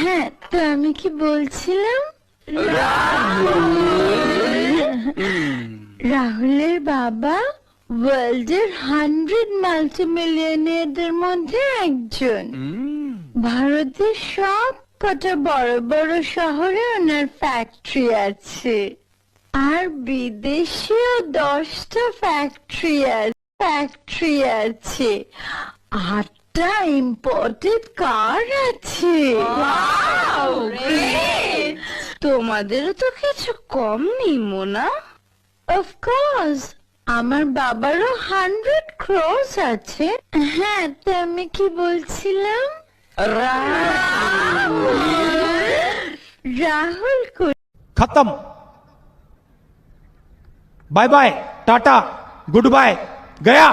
হ্যাঁ তো আমি কি বলছিলাম? রাহুলের বাবা ওয়ার্ল্ডের হান্ড্রেড মাল্টি মিলিয়নিয়ারদের মধ্যে একজন। ভারতের সব কটা বড় বড় শহরে ওনার ফ্যাক্টরি আছে। আর বিদেশেও দশটা ফ্যাক্টরি আছে ফ্যাক্টরি আছে। আটটা ইম্পোর্টেড কার আছে। তোমাদেরও তো কিছু কম নেই, মোনা। অফকোর্স আমার বাবারও হান্ড্রেড ক্রোস আছে। হ্যাঁ তো আমি কি বলছিলাম? রাহুল খতম। Bye bye tata good bye Gaya